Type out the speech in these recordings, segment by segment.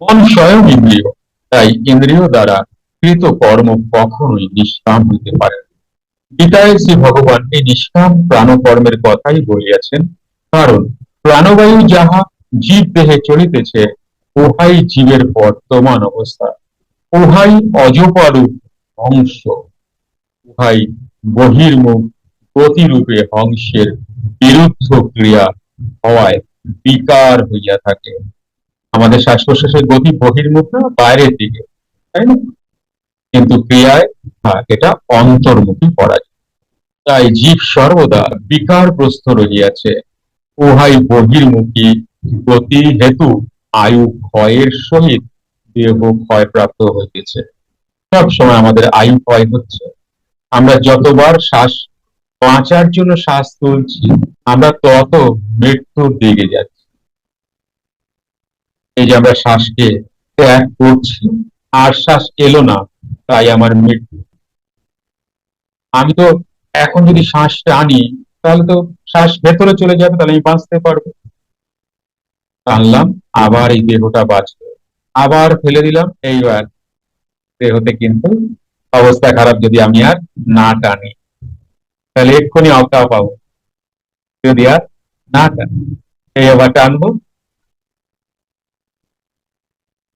মন স্বয়ং ইন্দ্রিয়, তাই ইন্দ্রিয় দ্বারা কৃত কর্ম কখনোই নিষ্কাম হইতে পারে গীতায় শ্রী ভগবান এই নিষ্কাম প্রাণকর্মের কথাই বলিয়াছেন, কারণ প্রাণবায়ু যাহা জীব দেহে চলিতেছে, উহাই জীবের বর্তমান অবস্থা। উহাই অজপারূপ অংশ উহাই বহির্মুখ গতিরূপে হংসের বিরুদ্ধ ক্রিয়া হওয়ায় বিকার হইয়া থাকে। আমাদের শ্বাস প্রশ্বাসের গতি বহির্মুখ না বাইরের দিকে, তাই না? কিন্তু ক্রিয়ায় এটা অন্তর্মুখী করা যায়। তাই জীব সর্বদা বিকার বিকারগ্রস্ত রহিয়াছে, উহাই বহির্মুখী গতি হেতু আয়ু ক্ষয়ের সহিত দেহ ক্ষয়প্রাপ্ত হইতেছে। সব সময় আমাদের আয়ু ক্ষয় হচ্ছে। আমরা যতবার শ্বাস বাঁচার জন্য শ্বাস তুলছি, আমরা তত মৃত্যুর দিকে যাচ্ছি। এই যে আমরা শ্বাসকে ত্যাগ করছি, আর শ্বাস এলো না, তাই আমার মৃত্যু। আমি তো এখন যদি শ্বাস টানি, তাহলে তো শ্বাস ভেতরে চলে যাবে, তাহলে আমি বাঁচতে পারব। টানলাম, আবার এই দেহটা বাঁচবে আবার ফেলে দিলাম, এইবার দেহতে কিন্তু অবস্থা খারাপ যদি আমি আর না টানি। তাহলে এক্ষুনি অকা পাবো। যদি আর না টানি, এই আবার টানবো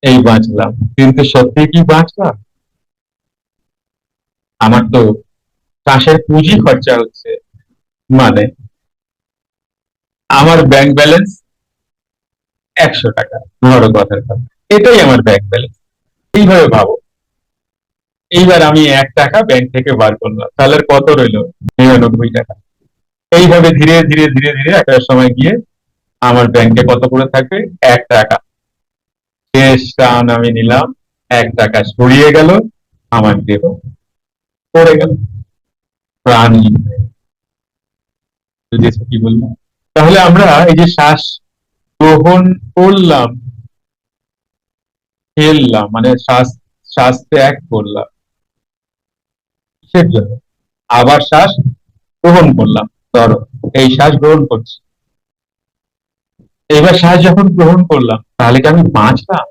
এই বাঁচলাম। কিন্তু সত্যি কি বাঁচলাম? আমার তো শ্বাসের পুঁজি খরচা হচ্ছে। মানে আমার ব্যাংক ব্যালেন্স একশো টাকা, ধরো কথার কথা। এটাই আমার ব্যাংক ব্যালেন্স এইভাবে ভাবো। এইবার আমি এক টাকা ব্যাংক থেকে বার করলাম। তাহলে কত রইল? নিরানব্বই টাকা। এইভাবে ধীরে ধীরে ধীরে ধীরে একটা সময় গিয়ে আমার ব্যাংকে কত করে থাকবে? এক টাকা। শেষ আমি নিলাম। এক টাকা সরিয়ে গেল, আমার দেহ পড়ে গেল। প্রাণী বুঝেছ কি বললাম। তাহলে আমরা এই যে শ্বাস গ্রহণ করলাম ফেললাম মানে শ্বাস শ্বাস ত্যাগ করলাম। কিসের জন্য আবার শ্বাস গ্রহণ করলাম। ধরো, এই শ্বাস গ্রহণ করছি। এবার শ্বাস যখন গ্রহণ করলাম, তাহলে কি আমি বাঁচলাম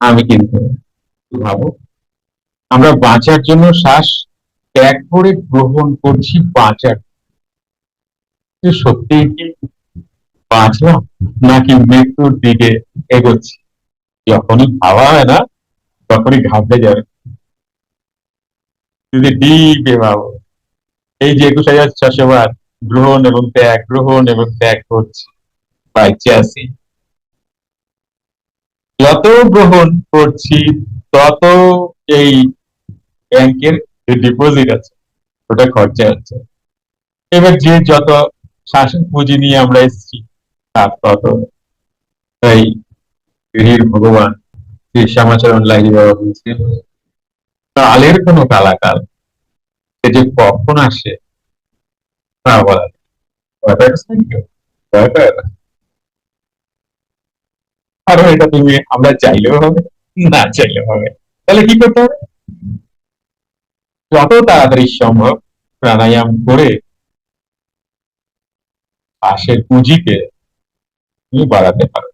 আমি কিন্তু ভাবো? আমরা বাঁচার জন্য শ্বাস ত্যাগ করে গ্রহণ করছি, বাঁচার। সত্যি? কি বাঁচলাম? নাকি মৃত্যুর দিকে এগোচ্ছি? যখনই ভাবা হয় না, তখনই ঘাবড়ে যাবে যদি ডিপে ভাবো। এই যে একুশ হাজার ছশো বার গ্রহণ এবং ত্যাগ, গ্রহণ এবং ত্যাগ করছি বাইচে আছি। যত গ্রহণ করছি, তত এই ব্যাংকের যে ডিপোজিট আছে, ওটা খরচা হচ্ছে। এবার যে যত শাসন পুঁজি নিয়ে আমরা এসেছি, তার তত এই গৃহীর ভগবান শ্রী শ্যামাচরণ লাহিড়ী বাবা বলছেন, কালের কোনো কালাকাল, সে যে কখন আসে তা বলা যায়। ভয় পাচ্ছেন কেউ? ভয় পায় না কারণ এটা তুমি আমরা চাইলেও হবে না চাইলেও হবে তাহলে কি করতে হবে যত তাড়াতাড়ি সম্ভব প্রাণায়াম করে শ্বাসের পুঁজিকে তুমি বাড়াতে পারো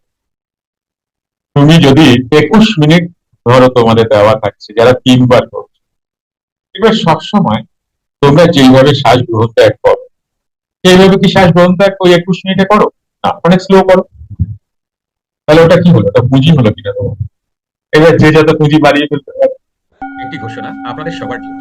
তুমি যদি একুশ মিনিট ধরো তোমাদের দেওয়া থাকছে যারা তিনবার করছ এবার সবসময় তোমরা যেইভাবে শ্বাস গ্রহণ ত্যাগ করো সেইভাবে কি শ্বাস গ্রহণ ত্যাগ ওই একুশ মিনিটে করো? না অনেক স্লো করো। তাহলে ওটা কি হলো? ওটা পুঁজি হলো কিনা তোমার? এবার যে যত পুঁজি বাড়িয়ে ফেলতে পারে। একটি ঘোষণা আপনাদের সবার জন্য।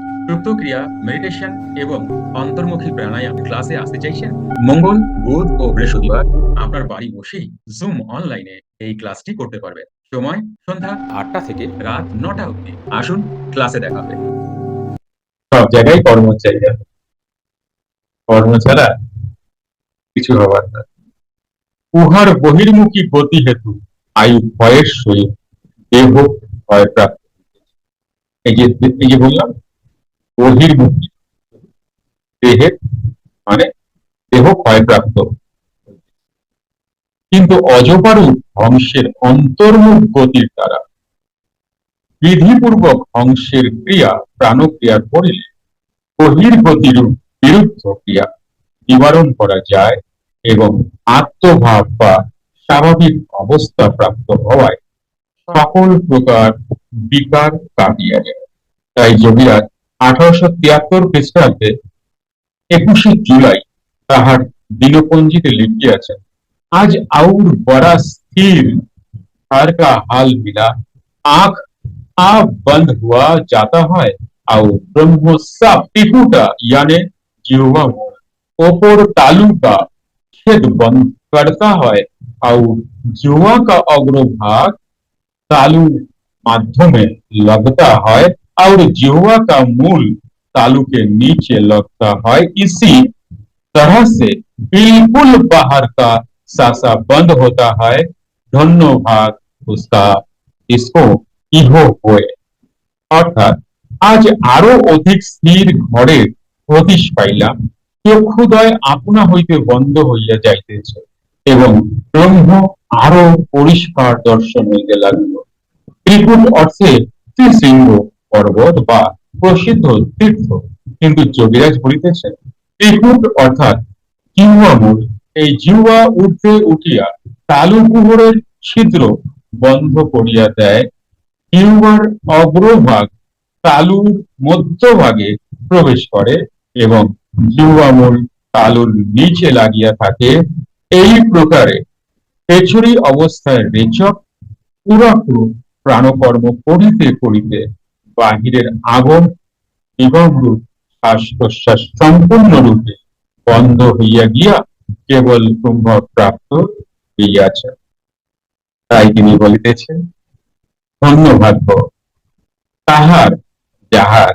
মেডিটেশন এবং অন্তর্মুখী প্রাণায়াম ক্লাসে আসতে চাইছেন? মঙ্গল বুধ ও বৃহস্পতিবার আপনার বাড়ি বসেই জুম অনলাইনে এই ক্লাসটি করতে পারবেন। সময় সন্ধ্যা আটটা থেকে রাত নটা অবধি। আসুন ক্লাসে দেখা হবে। সব জায়গায় কর্ম কর্ম ছাড়া কিছু হবার না। উহার বহির্মুখী গতি হেতু আয়ু ভয়ের সহিত দেহ ভয় প্রাপ্ত। এই যে এই যে বললাম, বহির্মুখী দেহের মানে দেহ ক্ষয়প্রাপ্ত কিন্তু অজপারু ধ্বংসের অন্তর্মুখ গতির দ্বারা বিধিপূর্বক ধ্বংসের ক্রিয়া, প্রাণক্রিয়ার করিলে বহির্গতিরূপ বিরুদ্ধ ক্রিয়া নিবারণ করা যায় এবং আত্মভাব বা স্বাভাবিক অবস্থা প্রাপ্ত হওয়ায় সকল প্রকার বিকার কাটিয়ে যায় তাই যোগীরাজ আঠারোশো তিয়াত্তর খ্রিস্টাব্দে একুশে জুলাই তাহার দিনপঞ্জিতে লিখিয়াছেন আজ আউর বড়া স্থির हर का हाल मिला आंख आप बंद हुआ जाता है और ब्रह्म सब टिकुटा यानी जीवा मोड़ ओपर तालू का छेद बंद करता है और जुआ का अग्रभाग तालू माध्यमे लगता है और जुआ का मूल तालू के नीचे लगता है इसी तरह से बिल्कुल बाहर का सासा बंद होता है ধন্যভাগ उसका इसको ইহো হয়ে অর্থাৎ আজ আরো অধিক স্থির ঘরে হদিশ পাইলাম চক্ষুদয় আপনা হইতে বন্ধ হইয়া যাইতেছে এবং ব্রহ্ম আরও পরিষ্কার দর্শন হইতে লাগিল। ত্রিকুট অর্থে ত্রিশৃঙ্গ পর্বত বা প্রসিদ্ধ তীর্থ। কিন্তু যোগীরাজ বলিতেছেন, ত্রিকুট অর্থাৎ জিহ্বামূল। এই জিহ্বা ঊর্ধ্বে উঠিয়া তালু কুহরের ছিদ্র বন্ধ করিয়া দেয়। জিহ্বার অগ্রভাগ তালুর মধ্যভাগে প্রবেশ করে এবং জিহ্বামূল তালুর নিচে লাগিয়া থাকে। এই প্রকারে পেছুরি অবস্থায় রেচক পুরাপুরু প্রাণকর্ম করিতে করিতে বাহিরের এবং রূপ শ্বাস প্রশ্বাস সম্পূর্ণরূপে বন্ধ হইয়া গিয়া কেবল কুম্ভ প্রাপ্ত হইয়াছে। তাই তিনি বলিতেছেন, ধন্যভাগ্য, তাহার যাহার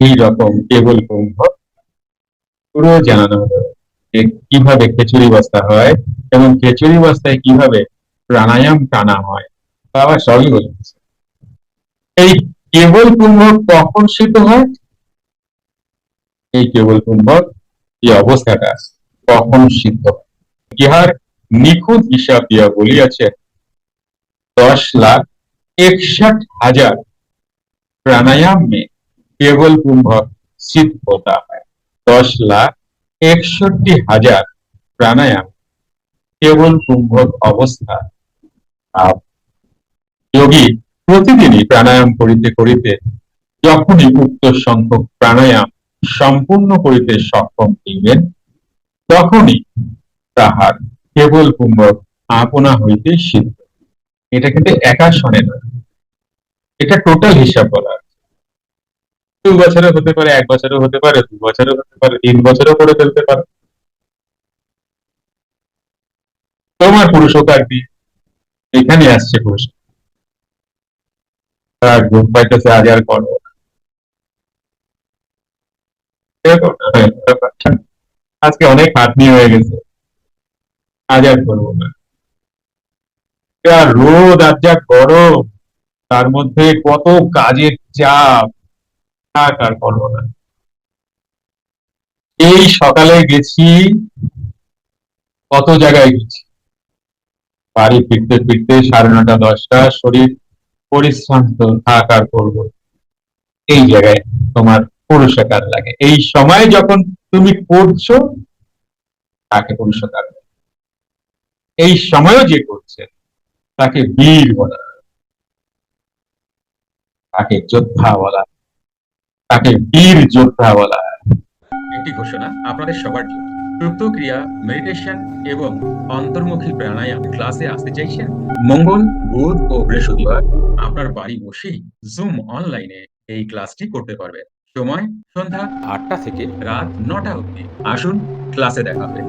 এই রকম কেবল কুম্ভ পুরো জানানো হলো যে কীভাবে খেচুরি বস্তা হয় এবং খেচুরি বস্তায় কীভাবে প্রাণায়াম টানা হয়, তা আবার সবই বলে এই কেবল কুম্ভক কখন শীত হয়? এই কেবল কুম্ভক এই অবস্থাটা কখন সিদ্ধ ইহার নিখুঁত হিসাব দিয়া বলিয়াছে, দশ লাখ একষট হাজার প্রাণায়াম মে কেবল কুম্ভক সিদ্ধ হয়। দশ লাখ একষট্টি হাজার প্রাণায়াম, কেবল কুম্ভক অবস্থা। যোগী প্রতিদিনই প্রাণায়াম করিতে করিতে যখনই উক্ত সংখ্যক প্রাণায়াম সম্পূর্ণ করিতে সক্ষম হইবেন, তখনই তাহার কেবল কুম্ভক আপনা হইতে সিদ্ধ। এটা কিন্তু একা শোনে না এটা টোটাল হিসাব বলা দু বছরও হতে পারে, এক বছরও হতে পারে, দু বছরও হতে পারে, তিন বছরও করে ফেলতে পারে। তোমার পুরুষকার দিন এখানে আসছে পুরুষ। ঘুম পাইতেছে আজ আর আজকে অনেক খাটনি হয়ে গেছে। আজ আর করব না। রোদ আর যা গরম, তার মধ্যে কত কাজের চাপ। থাক আর করব না। এই সকালে গেছি, কত জায়গায় গেছি? বাড়ি ফিরতে ফিরতে সাড়ে নটা, দশটা, শরীর থাক আর এই জায়গায় তোমার পুরুষকার লাগে। এই সময় যখন তুমি করছ তাকে পুরুষকার। এই সময়ও যে করছে, তাকে বীর বলা। তাকে যোদ্ধা বলা। তাকে বীর যোদ্ধা বলা হয়। একটি ঘোষণা আপনাদের সবার জন্য। ক্রিয়া মেডিটেশন এবং অন্তর্মুখী প্রাণায়াম ক্লাসে আসতে চাইছেন? মঙ্গল, বুধ ও বৃহস্পতিবার আপনার বাড়ি বসেই জুম অনলাইনে এই ক্লাসটি করতে পারবেন। সময় সন্ধ্যা আটটা থেকে রাত নটা অবধি। আসুন ক্লাসে দেখা হবে।